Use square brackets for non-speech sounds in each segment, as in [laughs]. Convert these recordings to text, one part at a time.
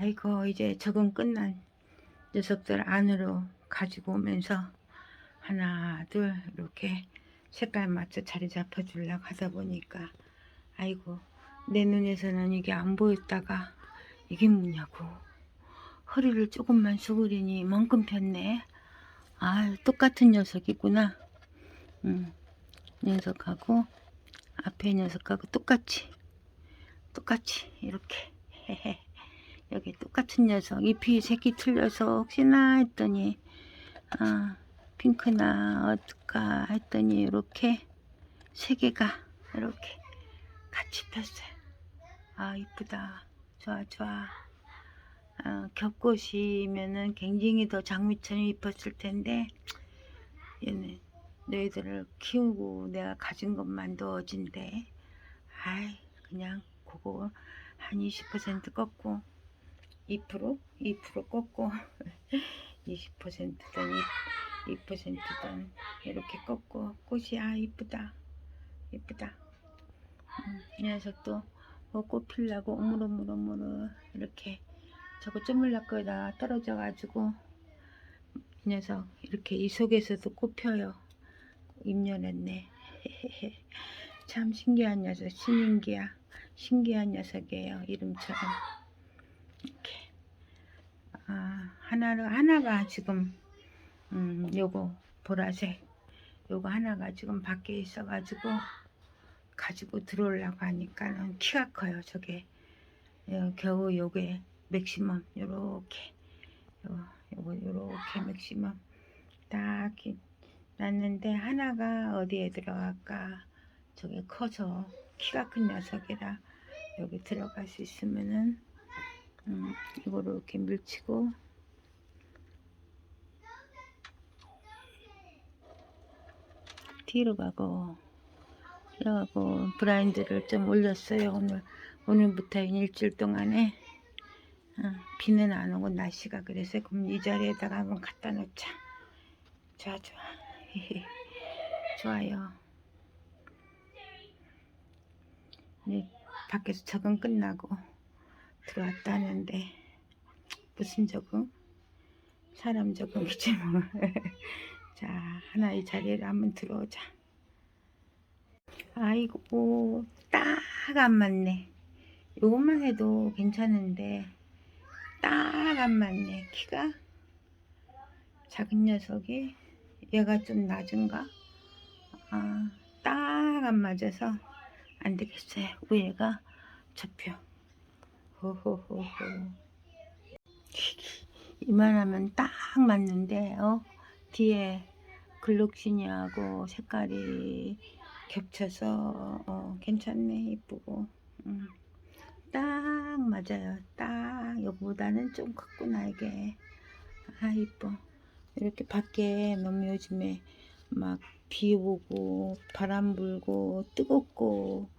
아이고 이제 적응 끝난 녀석들 안으로 가지고 오면서 하나 둘 이렇게 색깔 맞춰 자리 잡혀 주려고 하다 보니까 아이고 내 눈에서는 이게 안 보였다가 이게 뭐냐고. 허리를 조금만 수그리니 이만큼 폈네. 아 똑같은 녀석이구나. 음, 녀석하고 앞에 녀석하고 똑같이 똑같이 이렇게 여기 똑같은 녀석 잎이 색이 틀려서 혹시나 했더니 아 핑크나 어떨까 했더니 이렇게 세 개가 이렇게 같이 폈어요. 아 이쁘다. 좋아 좋아. 아, 겹꽃이면은 굉장히 더 장미처럼 이뻤을 텐데 얘는 너희들을 키우고 내가 가진 것만 넣어진대. 아이 그냥 그거 한 20% 꺾고 2% 2% 꺾고 [laughs] 20%든 2%든 이렇게 꺾고 꽃이 아 이쁘다. 이쁘다. 음, 이 녀석도 뭐꽃 피려고 오물오물오물 이렇게 저거 쪼물락 거에다 떨어져 가지고 이 녀석 이렇게 이 속에서도 꽃 펴요. 입년했네. [laughs] 참 신기한 녀석 신인기야. 신기한 녀석이에요 이름처럼 이렇게. 아 하나를 하나가 지금 음 요거 보라색 요거 하나가 지금 밖에 있어 가지고 가지고 들어오려고 하니까는 키가 커요 저게. 요, 겨우 요게 맥시멈 요렇게. 요, 요거 요렇게 맥시멈. 딱 이- 놨는데 하나가 어디에 들어갈까? 저게 커서 키가 큰 녀석이라 여기 들어갈 수 있으면은 음, 이거를 이렇게 밀치고. 뒤로 가고 그래가고 브라인드를 좀 올렸어요. 오늘 오늘부터 일주일 동안에. 어, 비는 안 오고 날씨가 그래서 그럼 이 자리에다가 한번 갖다 놓자. 좋아 좋아. [laughs] 좋아요. 네, 밖에서 적응 끝나고 들어왔다는데 무슨 적응? 사람 적응이지 뭐. [laughs] 자 하나의 자리를 한번 들어오자. 아이고 딱 안 맞네. 요것만 해도 괜찮은데 딱 안 맞네. 키가 작은 녀석이 얘가 좀 낮은가? 아, 딱 안 맞아서 안 되겠어요. 위에가 접혀. 호호호호. [laughs] 이만하면 딱 맞는데, 어? 뒤에 글록시니하고 색깔이 겹쳐서, 어, 괜찮네. 이쁘고. 음. 딱 맞아요. 딱, 여기보다는 좀 컸구나, 이게. 아, 이뻐. 이렇게 밖에 너무 요즘에 막 비 오고, 바람 불고, 뜨겁고,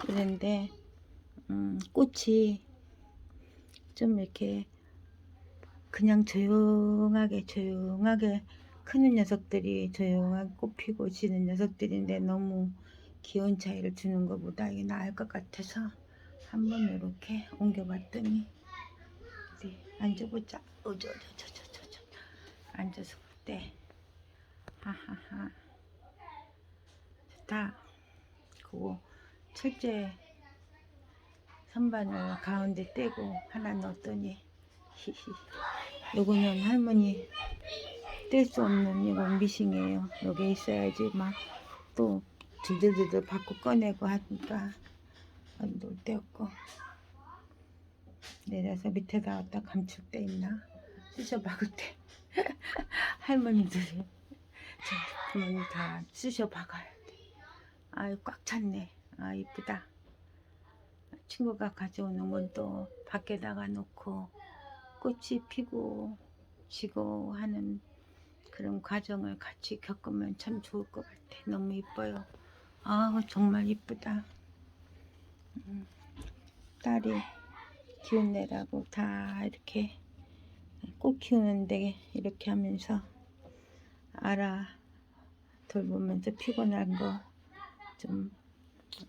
그런데, 음, 꽃이 좀 이렇게 그냥 조용하게 조용하게 크는 녀석들이 조용하게 꽃 피고 지는 녀석들인데 너무 기온 차이를 주는 것보다 이게 나을 것 같아서 한번 이렇게 옮겨봤더니 어디 앉아보자. 어저저저저저 앉아서 볼 때. 하하하. 좋다. 그거 철제 선반을 가운데 떼고 하나 넣었더니 [laughs] 히히 요거는 할머니 뗄 수 없는 이건 미싱이에요. 여기 있어야지 막 또 들들들들 받고 꺼내고 하니까 데 없고. 내려서 밑에다 갖다 감출 데 있나 쑤셔 박을 때 [laughs] 할머니들이 저 부모님 다 쑤셔 박아야 돼. 아유 꽉 찼네. 아 이쁘다 친구가 가져오는 건 또 밖에다가 놓고 꽃이 피고 지고 하는 그런 과정을 같이 겪으면 참 좋을 것 같아. 너무 이뻐요. 아 정말 이쁘다. 음, 딸이 기운 내라고 다 이렇게 꽃 키우는데 이렇게 하면서 알아 돌보면서 피곤한 거 좀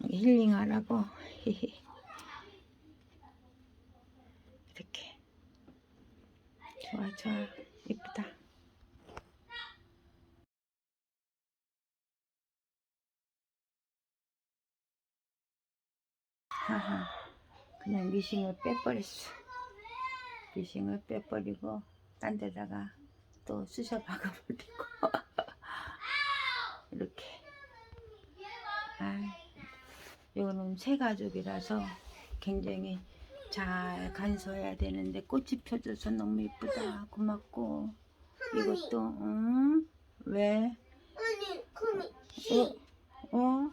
힐링하라고 [laughs] 이렇게 좋아 좋아. 이쁘다. 하하. 그냥 미싱을 빼버렸어. 미싱을 빼버리고 딴 데다가 또 쑤셔 박아버리고. [laughs] 이렇게. 아 이거는 새 가족이라서 굉장히 잘 간수해야 되는데 꽃이 펴져서 너무 이쁘다 고맙고 이것도 응? 왜? 언니, 거미 씨. 어? 어?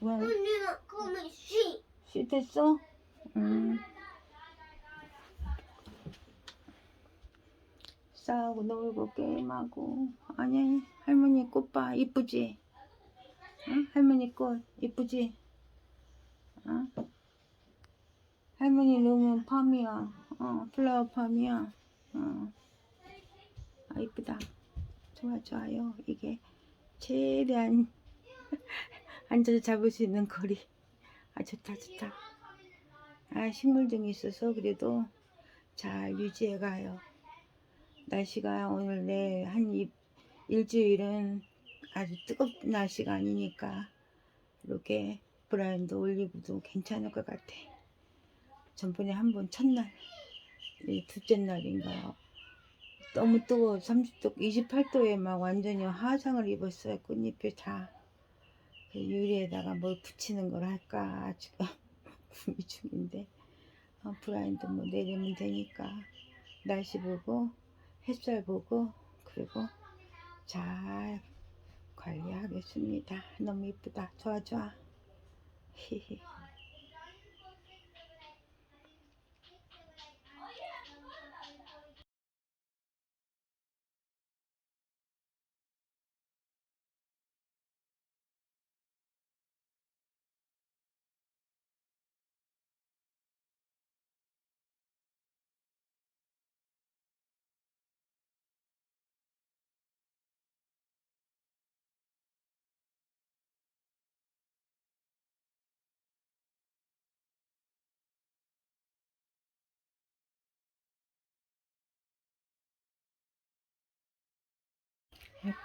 왜? 언니가 거미 씨. 씨 됐어? 응 싸우고 놀고 게임하고 아니 할머니 꽃 봐 이쁘지? 응? 할머니 꽃 이쁘지? 어? 할머니 넣으면 팜이야. 어 플라워 팜이야. 어. 아 이쁘다. 좋아 좋아요. 이게 최대한 [laughs] 앉아서 잡을 수 있는 거리. 아 좋다 좋다. 아 식물등이 있어서 그래도 잘 유지해 가요. 날씨가 오늘 내 한 일주일은 아주 뜨겁은 날씨가 아니니까 이렇게 브라인드 올리브도 괜찮을 것 같아 전번에 한 번 첫날 이 둘째 날인가. 너무 뜨거워. 30도 28도에 막 완전히 화상을 입었어요. 꽃잎이 다. 그 유리에다가 뭘 붙이는 걸 할까. 지금 고민 [laughs] 중인데. 어, 브라인드 뭐 내리면 되니까. 날씨 보고 햇살 보고 그리고 잘 관리하겠습니다. 너무 이쁘다. 좋아 좋아. 히히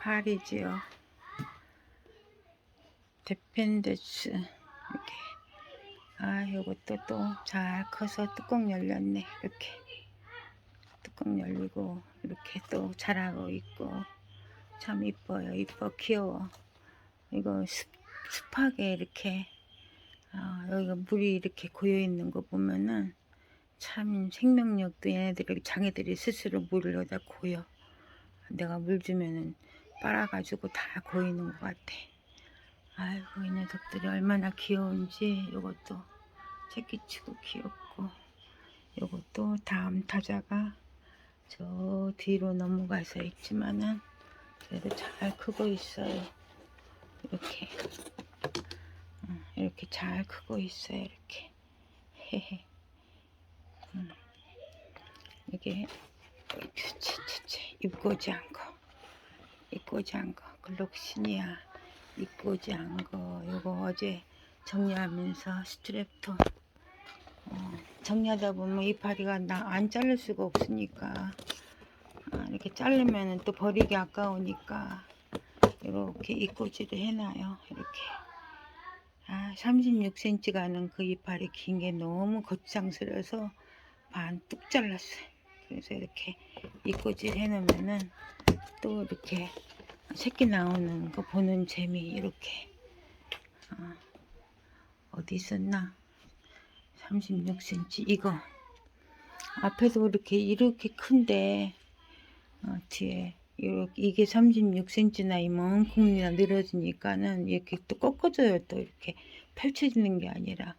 파리지요. 데펜데스. 이렇게. 아 요것도 또 잘 커서 뚜껑 열렸네. 이렇게. 뚜껑 열리고 이렇게 또 자라고 있고. 참 이뻐요. 이뻐. 귀여워. 이거 습, 습하게 이렇게 아, 여기가 물이 이렇게 고여 있는 거 보면은 참 생명력도 얘네들이 장애들이 스스로 물을 여기다 고여 내가 물 주면은 빨아가지고 다 고이는 것 같아. 아이고 이 녀석들이 얼마나 귀여운지 이것도 새끼치고 귀엽고 이것도 다음 타자가 저 뒤로 넘어가서 있지만은 그래도 잘 크고 있어요. 이렇게 음, 이렇게 잘 크고 있어요. 이렇게 헤헤 음, 이게 입고지 않고 입고지 않고 글록신이야 입고지 않고 이거 어제 정리하면서 스트랩도. 어, 정리하다 보면 이파리가 나 안 자를 수가 없으니까. 아, 이렇게 자르면 또 버리기 아까우니까 이렇게 입고지를 해놔요. 이렇게. 아 36cm 가는 그 이파리 긴 게 너무 거창스러워서 반 뚝 잘랐어요 그래서 이렇게 입고질 해놓으면은 또 이렇게 새끼 나오는 거 보는 재미 이렇게. 어, 디 있었나? 36cm 이거. 앞에도 이렇게 이렇게 큰데 어, 뒤에 이렇게 이게 36cm나 이만큼이나 늘어지니까는 이렇게 또 꺾어져요 또 이렇게 펼쳐지는 게 아니라.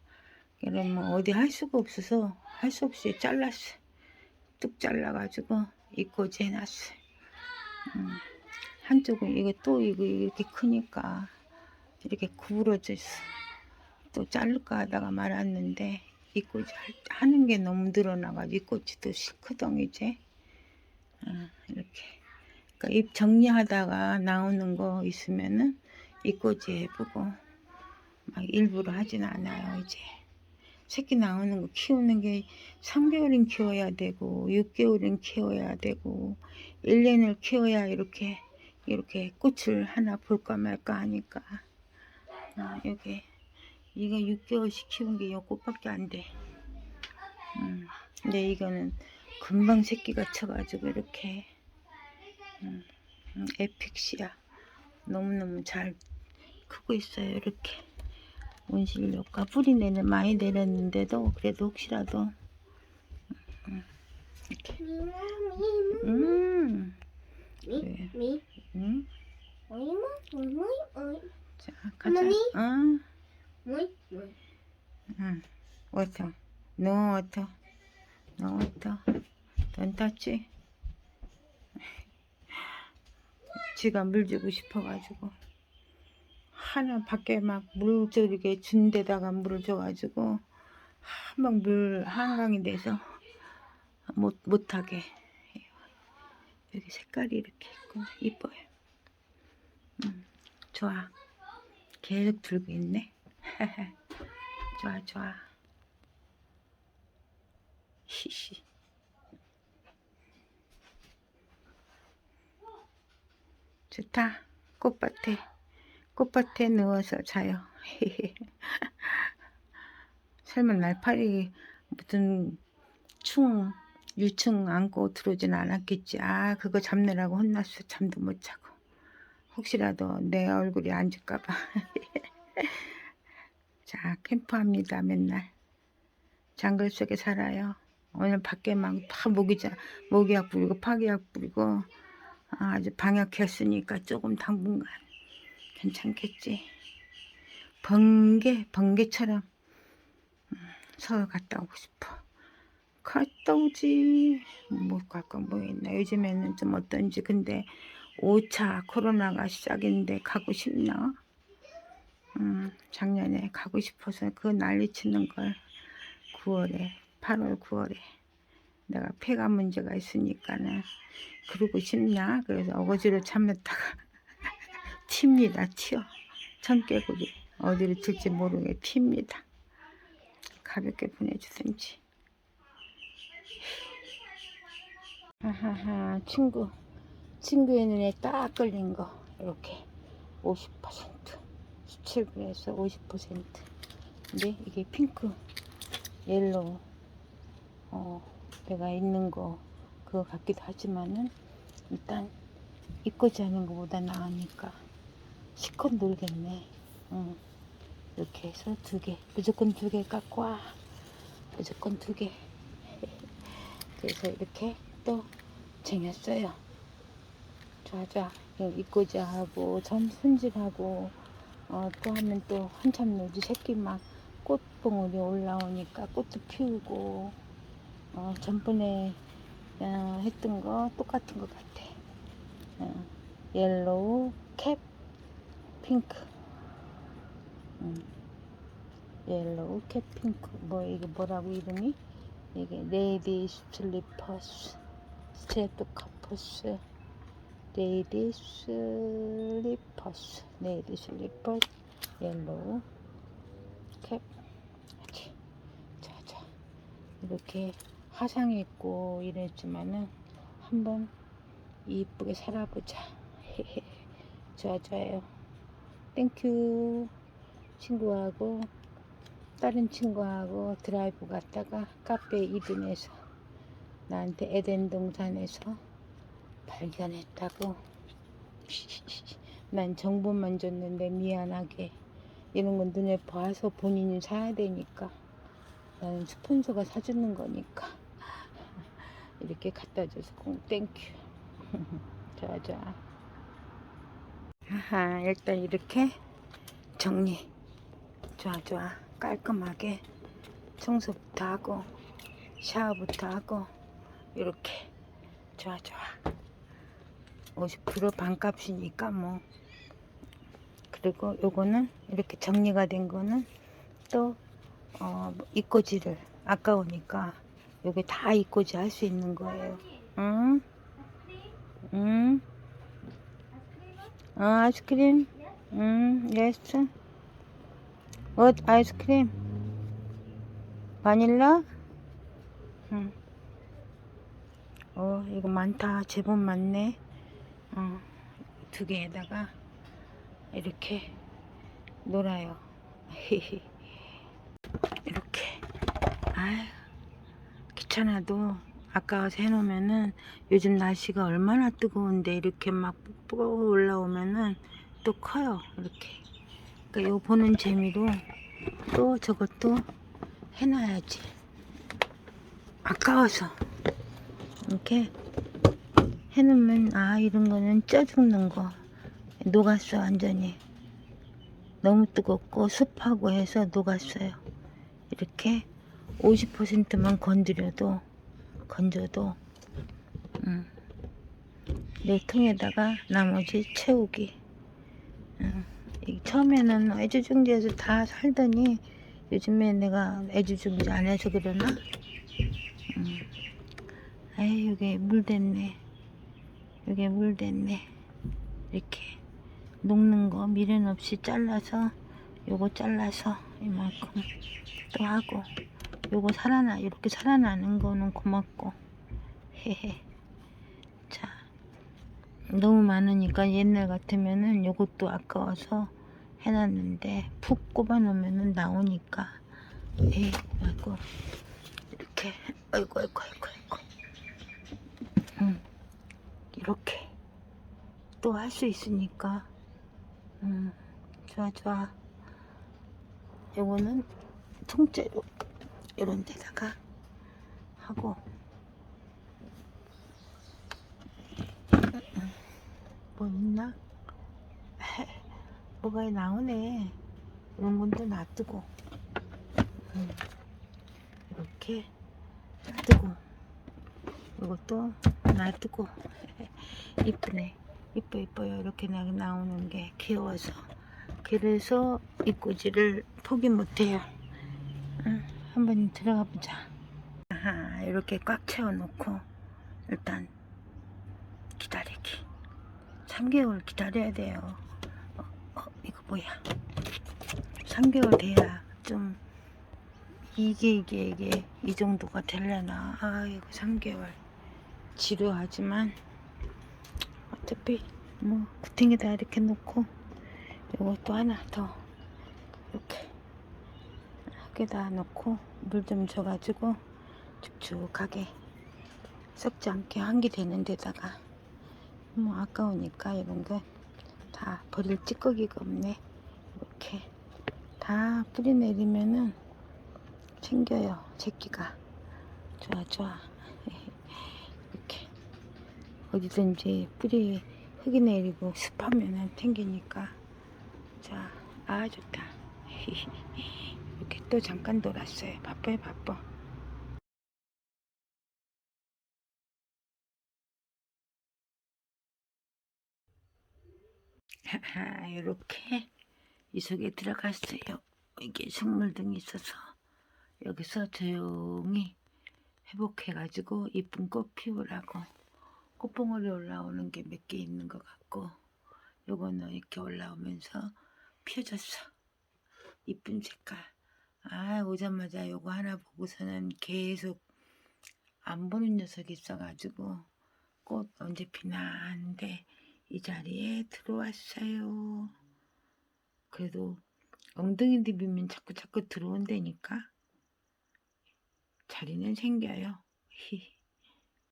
그러면 어디 할 수가 없어서 할 수 없이 잘랐어 뚝 잘라가지고 입고지 해놨어요. 음, 한쪽은 이거 또 이거 이렇게 크니까 이렇게 구부러져 있어. 또 자를까 하다가 말았는데 입고지 하는 게 너무 늘어나가지고 입고지도 싫거든 이제. 어, 이렇게. 그러니까 입 정리하다가 나오는 거 있으면은 입고지 해보고 막 일부러 하진 않아요 이제. 새끼 나오는 거 키우는 게 3개월은 키워야 되고 6개월은 키워야 되고 1년을 키워야 이렇게 이렇게 꽃을 하나 볼까 말까 하니까. 아, 여기 이거 6개월씩 키운 게 이 꽃밖에 안 돼. 음, 근데 이거는 금방 새끼가 쳐가지고 이렇게 음, 음, 에픽시야. 너무너무 잘 크고 있어요 이렇게 온실효과 뿌리 내는 많이 내렸는데도 그래도 혹시라도 음, 네. 미, 음, 오이, 오이, 자 가자. 응. 응, 워터, 노 워터, 노 워터, 돈 터치. 지가 물 주고 싶어가지고 하나 밖에 막 물 저렇게 준 데다가 물을 줘가지고 한방 물 한강이 돼서 못 못하게 여기 색깔이 이렇게 있고 이뻐요. 음, 좋아. 계속 들고 있네. [laughs] 좋아 좋아. 히히. 좋다. 꽃밭에 꽃밭에 누워서 자요. [laughs] 설마 날파리 무슨 충 유충 안고 들어오진 않았겠지. 아 그거 잡느라고 혼났어. 잠도 못 자고. 혹시라도 내 얼굴이 안 줄까봐. [laughs] 자 캠프합니다 맨날. 장글 속에 살아요. 오늘 밖에 막 다 모기자 모기약 뿌리고 파기약 뿌리고 아주 방역했으니까 조금 당분간 괜찮겠지. 번개, 번개처럼 음, 서울 갔다 오고 싶어. 갔다 오지. 못 갈까 모르겠나. 요즘에는 좀 어떤지. 근데 5차 코로나가 시작인데 가고 싶나? 음, 작년에 가고 싶어서 그 난리 치는 걸 9월에, 8월, 9월에 내가 폐가 문제가 있으니까는 그러고 싶냐? 그래서 어거지로 참았다가 튑니다, 튀어. 청개구리. 어디로 튈지 모르게 튑니다. 가볍게 보내주든지. 하하하, 친구. 친구의 눈에 딱 걸린 거. 이렇게 50%. 17분에서 50%. 근데 이게 핑크, 옐로우, 어, 내가 있는 거, 그거 같기도 하지만은, 일단, 입고지 하는 것보다 나으니까, 실컷 놀겠네. 응. 이렇게 해서 두 개. 무조건 두 개 갖고 와. 무조건 두 개. [laughs] 그래서 이렇게 또 쟁였어요. 좋아, 좋아. 입고자 하고, 전 손질하고, 어, 또 하면 또 한참 놀지. 새끼 막 꽃봉오리 올라오니까 꽃도 피우고, 어, 전번에 어, 했던 거 똑같은 것 같아. 어, 옐로우, 캡, 핑크. 음. 옐로우, 캡, 핑크. 뭐, 이게 뭐라고 이름이? 이게 레이디 슬리퍼스, 스트레토카퍼스, 레이디 슬리퍼스, 레이디 슬리퍼스, 옐로우, 캡. 이렇게. 자, 자. 이렇게 화상이 있고 이랬지만은 한번 이쁘게 살아보자. [laughs] 좋아, 좋아요. 땡큐. 친구하고 다른 친구하고 드라이브 갔다가 카페 이든에서 나한테 에덴 동산에서 발견했다고. [laughs] 난 정보만 줬는데 미안하게 이런 건 눈에 봐서 본인이 사야 되니까 나는 스폰서가 사주는 거니까 [laughs] 이렇게 갖다 줘서 공 땡큐. [laughs] 좋아 좋아. 아하 일단 이렇게 정리. 좋아 좋아 깔끔하게 청소부터 하고 샤워부터 하고 이렇게 좋아 좋아 50% 반값이니까 뭐 그리고 요거는 이렇게 정리가 된 거는 또 어, 뭐 입고지를 아까우니까 여기 다 입고지 할 수 있는 거예요 응? 응? 어, 아이스크림? 응, 예스. Ice cream? 바닐라? 응. 어, 이거 많다. 제법 많네. 어, 두 개에다가 이렇게 놀아요. [laughs] 이렇게. 아유, 귀찮아도 아까워서 해놓으면은 요즘 날씨가 얼마나 뜨거운데 이렇게 막 뽀뽀 올라오면은 또 커요. 이렇게. 그러니까 요 보는 재미로 또 저것도 해놔야지. 아까워서. 이렇게 해놓으면 아 이런 거는 쪄 죽는 거 녹았어 완전히 너무 뜨겁고 습하고 해서 녹았어요 이렇게 50%만 건드려도 건져도 음, 내 통에다가 나머지 채우기. 음, 이 처음에는 애주중지에서 다 살더니 요즘에 내가 애주중지 안 해서 그러나? 음. 아이 여기 물 됐네. 여기 물 됐네. 이렇게 녹는 거 미련 없이 잘라서 요거 잘라서 이만큼 또 하고 요거 살아나 이렇게 살아나는 거는 고맙고. 헤헤. 자 너무 많으니까 옛날 같으면은 요것도 아까워서 해놨는데 푹 꼽아 놓으면은 나오니까. 에이 아이고. 이렇게. 아이고 아이고 아이고 아이고. 음, 이렇게 또 할 수 있으니까. 음, 좋아 좋아. 요거는 통째로 이런 데다가 하고. 음, 뭐 있나? [laughs] 뭐가 나오네. 이런 건또 놔두고. 음, 이렇게 놔두고. 이것도 놔두고. [laughs] 이쁘네. 이뻐 이뻐요. 이렇게 나, 나오는 게 귀여워서. 그래서 입꼬지를 포기 못해요. 응, 한번 들어가 보자. 아하, 이렇게 꽉 채워 놓고 일단 기다리기. 3개월 기다려야 돼요. 어, 어, 이거 뭐야? 3개월 돼야 좀 이게 이게 이게 이 정도가 되려나? 아이고 3개월. 지루하지만 어차피 뭐 구탱이다 이렇게 놓고 요것도 하나 더 이렇게 하게다 놓고 물 좀 줘가지고 축축하게 썩지 않게 한기 되는 데다가 뭐 아까우니까 이런 거 다 버릴 찌꺼기가 없네. 이렇게 다 뿌리 내리면은 챙겨요 새끼가. 좋아 좋아. [laughs] 이렇게 어디든지 뿌리 흙이 내리고 습하면은 챙기니까. 자, 아 좋다. [laughs] 이렇게 또 잠깐 놀았어요. 바빠요, 바빠. 이렇게 이 속에 들어갔어요. 이게 식물등이 있어서 여기서 조용히 회복해가지고 이쁜 꽃 피우라고 꽃봉오리 올라오는 게 몇 개 있는 것 같고 요거는 이렇게 올라오면서 펴졌어 이쁜 색깔 아 오자마자 요거 하나 보고서는 계속 안 보는 녀석이 있어가지고 꽃 언제 피나 하는데 이 자리에 들어왔어요. 그래도 엉덩이 디비면 자꾸 자꾸 들어온다니까? 자리는 생겨요. 히히